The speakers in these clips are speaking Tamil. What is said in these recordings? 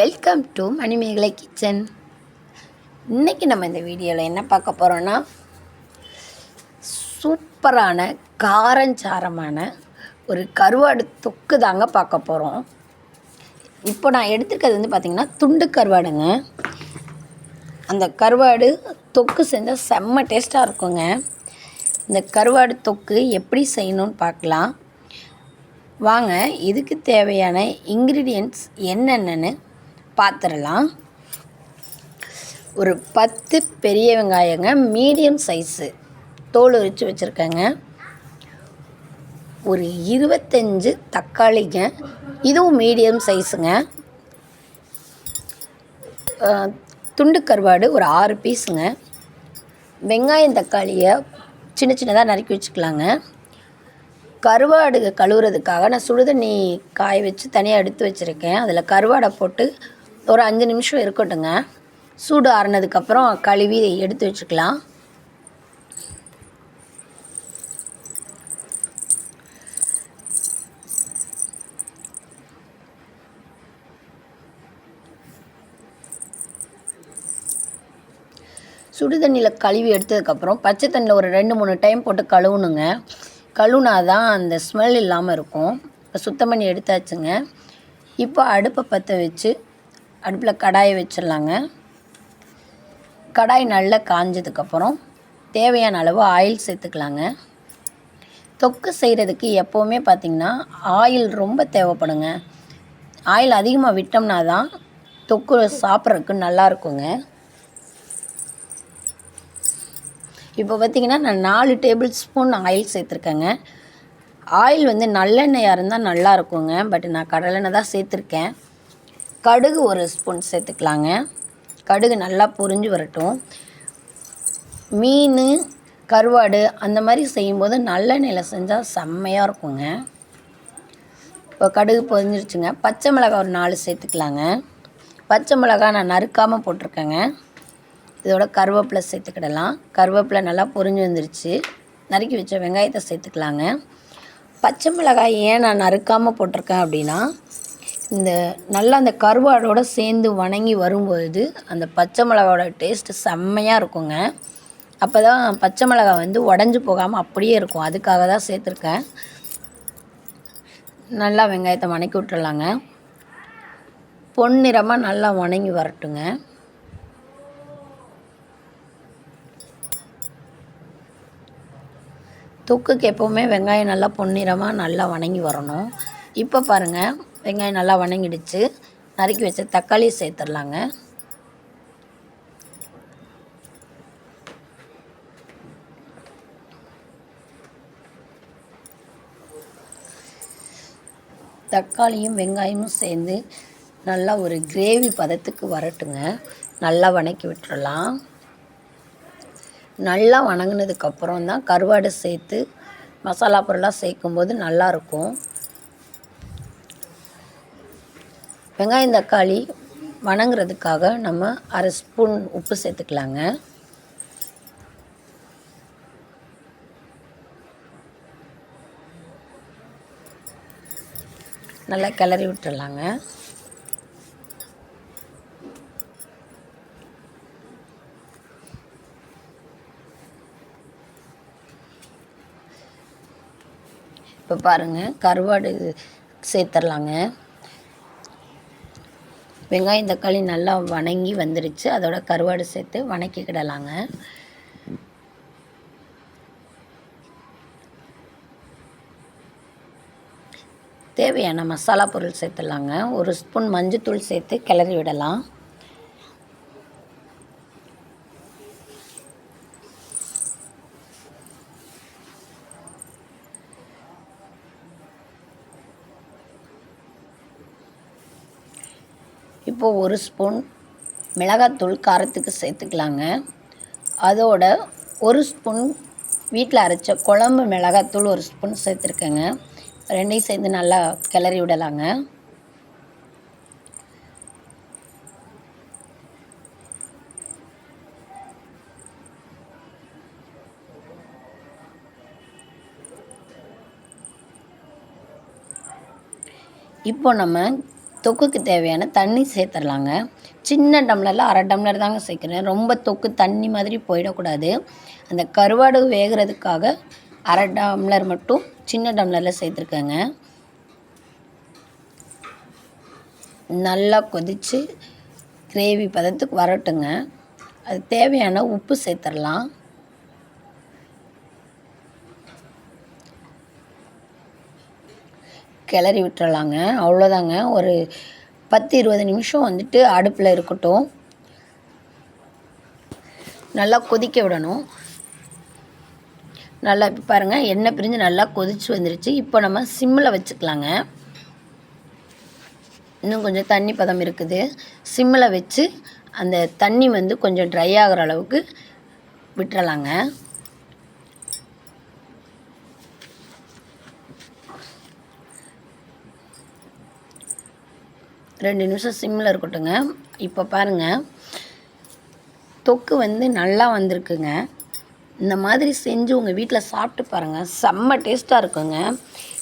வெல்கம் டு மணிமேகலை கிச்சன் இன்றைக்கி நம்ம இந்த வீடியோவில் என்ன பார்க்க போகிறோன்னா சூப்பரான காரஞ்சாரமான ஒரு கருவாடு தொக்கு தாங்க பார்க்க போகிறோம் இப்போ நான் எடுத்துருக்கிறது வந்து பார்த்திங்கன்னா துண்டு கருவாடுங்க. அந்த கருவாடு தொக்கு செஞ்சால் செம்ம டேஸ்ட்டாக இருக்குங்க. இந்த கருவாடு தொக்கு எப்படி செய்யணும்னு பார்க்கலாம். வாங்க இதுக்கு தேவையான இன்க்ரீடியன்ட்ஸ் என்னென்னு பார்த்துடலாம் ஒரு பத்து பெரிய வெங்காயங்க மீடியம் சைஸு தோல் உரித்து வச்சுருக்கேங்க. ஒரு இருபத்தஞ்சு தக்காளிங்க இதுவும் மீடியம் சைஸுங்க துண்டு கருவாடு ஒரு ஆறு பீஸுங்க வெங்காயம் தக்காளியை சின்ன சின்னதாக நறுக்கி வச்சுக்கலாங்க. கருவாடு கழுவுறதுக்காக நான் சுடுதண்ணி காய வச்சு தனியாக எடுத்து வச்சுருக்கேன். அதில் கருவாடை போட்டு ஒரு அஞ்சு நிமிஷம் இருக்கட்டுங்க சூடு ஆறுனதுக்கப்புறம் கழுவி எடுத்து வச்சுக்கலாம். சுடு தண்ணியில் கழுவி எடுத்ததுக்கப்புறம் பச்சை தண்ணியில் ஒரு ரெண்டு மூணு டைம் போட்டு கழுவணுங்க. கழுவுனா தான் அந்த ஸ்மெல் இல்லாமல் இருக்கும். இப்போ சுத்தம் பண்ணி எடுத்தாச்சுங்க. இப்போ அடுப்பை பற்ற வச்சு அடுப்பில் கடாயை வச்சிடலாங்க. கடாய் நல்லா காஞ்சதுக்கப்புறம் தேவையான அளவு ஆயில் சேர்த்துக்கலாங்க. தொக்கு செய்கிறதுக்கு எப்போவுமே பார்த்திங்கன்னா ஆயில் ரொம்ப தேவைப்படுங்க. ஆயில் அதிகமாக விட்டோம்னா தான் தொக்கு சாப்பிட்றதுக்கு நல்லா இருக்குங்க. இப்போ பார்த்திங்கன்னா நான் நாலு டேபிள் ஸ்பூன் ஆயில் சேர்த்துருக்கேங்க. ஆயில் வந்து நல்லெண்ணெயாக இருந்தால் நல்லா இருக்குங்க. பட் நான் கடலெண்ணெய் தான் சேர்த்துருக்கேன். கடுகு ஒரு ஸ்பூன் சேர்த்துக்கலாங்க. கடுகு நல்லா பொரிஞ்சு வரட்டும். மீன் கருவாடு அந்த மாதிரி செய்யும்போது நல்லெண்ணெயில் செஞ்சால் செம்மையாக இருக்குங்க. இப்போ கடுகு பொரிஞ்சிருச்சுங்க. பச்சை மிளகாய் ஒரு நாலு சேர்த்துக்கலாங்க. பச்சை மிளகாய் நான் நறுக்காமல் போட்டிருக்கேங்க. இதோட கருவேப்பிலை சேர்த்துக்கிடலாம். கருவேப்பிலை நல்லா பொரிஞ்சு வந்துருச்சு. நறுக்கி வச்ச வெங்காயத்தை சேர்த்துக்கலாங்க. பச்சை மிளகாய் ஏன் நான் நறுக்காமல் போட்டிருக்கேன் அப்படின்னா இந்த நல்லா அந்த கருவாடோட சேர்ந்து வணங்கி வரும்பொழுது அந்த பச்சை மிளகாவோட டேஸ்ட்டு செம்மையாக இருக்குங்க. அப்போ தான் பச்சை மிளகாய் வந்து உடஞ்சி போகாமல் அப்படியே இருக்கும். அதுக்காக தான் சேர்த்துருக்கேன். நல்லா வெங்காயத்தை வணக்கி விட்டுடலாங்க. பொன்னிறமாக நல்லா வணங்கி வரட்டுங்க. தொக்குக்கு எப்போவுமே வெங்காயம் நல்லா பொன்னிறமாக நல்லா வணங்கி வரணும். இப்போ பாருங்கள் வெங்காயம் நல்லா வணங்கிடுச்சு. நறுக்கி வச்ச தக்காளி சேர்த்துடலாங்க. தக்காளியும் வெங்காயமும் சேர்ந்து நல்லா ஒரு கிரேவி பதத்துக்கு வரட்டுங்க. நல்லா வணக்கி விட்டுறலாம் நல்லா வணங்கினதுக்கப்புறம் தான் கருவாடு சேர்த்து மசாலா பொருளாக சேர்க்கும்போது நல்லாயிருக்கும். வெங்காயம் தக்காளி வணங்குறதுக்காக நம்ம அரை ஸ்பூன் உப்பு சேர்த்துக்கலாங்க. நல்லா கிளறி விட்டுடலாங்க. இப்போ பாருங்கள் கருவாடு சேர்த்துடலாங்க வெங்காயம் தக்காளி நல்லா வணங்கி வந்துருச்சு. அதோட கருவாடு சேர்த்து வணக்கிக்கிடலாங்க தேவையான மசாலா பொருள் சேர்த்துடலாங்க ஒரு ஸ்பூன் மஞ்சத்தூள் சேர்த்து கிளறி விடலாம். இப்போது ஒரு ஸ்பூன் மிளகாத்தூள் காரத்துக்கு சேர்த்துக்கலாங்க. அதோட ஒரு ஸ்பூன் வீட்டில் அரைச்ச குழம்பு மிளகாத்தூள் ஒரு ஸ்பூன் சேர்த்துருக்கேங்க. ரெண்டையும் சேர்ந்து நல்லா கிளறி விடலாங்க. இப்போ நம்ம தொக்குக்கு தேவையான தண்ணி சேர்த்துடலாங்க. சின்ன டம்ளரில் அரை டம்ளர் தாங்க சேர்க்குறேன். ரொம்ப தொக்கு தண்ணி மாதிரி போயிடக்கூடாது. அந்த கருவாடு வேகிறதுக்காக அரை டம்ளர் மட்டும் சின்ன டம்ளரில் சேர்த்துருக்கேங்க. நல்லா கொதித்து கிரேவி பதத்துக்கு வரட்டுங்க. அது தேவையான உப்பு சேர்த்துடலாம். கிளறி விட்டுறலாங்க. அவ்வளோதாங்க. ஒரு பத்து இருபது நிமிஷம் வந்துட்டு அடுப்பில் இருக்கட்டும். நல்லா கொதிக்க விடணும். நல்லா இப்போ பாருங்கள் எண்ணெய் பிரிஞ்சு நல்லா கொதிச்சு வந்துருச்சு. இப்போ நம்ம சிம்மில் வச்சுக்கலாங்க. இன்னும் கொஞ்சம் தண்ணி பதம் இருக்குது. சிம்மில் வச்சு அந்த தண்ணி வந்து கொஞ்சம் ட்ரை ஆகிற அளவுக்கு விட்டுறலாங்க. ரெண்டு நிமிஷம் சிம்மில் இருக்கட்டுங்க. இப்போ பாருங்கள் தொக்கு வந்து நல்லா வந்திருக்குங்க. இந்த மாதிரி செஞ்சு உங்கள் வீட்டில் சாப்பிட்டு பாருங்கள் செம்ம டேஸ்ட்டாக இருக்குங்க.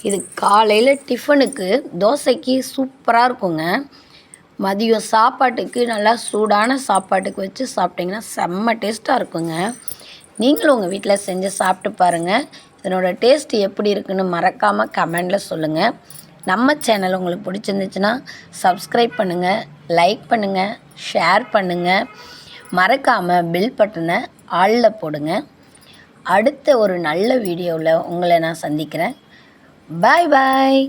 இது காலையில் டிஃபனுக்கு தோசைக்கு சூப்பராக இருக்குங்க. மதியம் சாப்பாட்டுக்கு நல்லா சூடான சாப்பாட்டுக்கு வச்சு சாப்பிட்டிங்கன்னா செம்ம டேஸ்ட்டாக இருக்குங்க. நீங்களும் உங்கள் வீட்டில் செஞ்சு சாப்பிட்டு பாருங்கள் இதனோட டேஸ்ட் எப்படி இருக்குன்னு மறக்காமல் கமெண்டில் சொல்லுங்கள் நம்ம சேனல் உங்களுக்கு பிடிச்சிருந்துச்சுன்னா சப்ஸ்கிரைப் பண்ணுங்கள் லைக் பண்ணுங்கள் ஷேர் பண்ணுங்கள் மறக்காமல் பில் பட்டனை ஆளில் போடுங்க. அடுத்த ஒரு நல்ல வீடியோவில் உங்களை நான் சந்திக்கிறேன். பாய் பாய்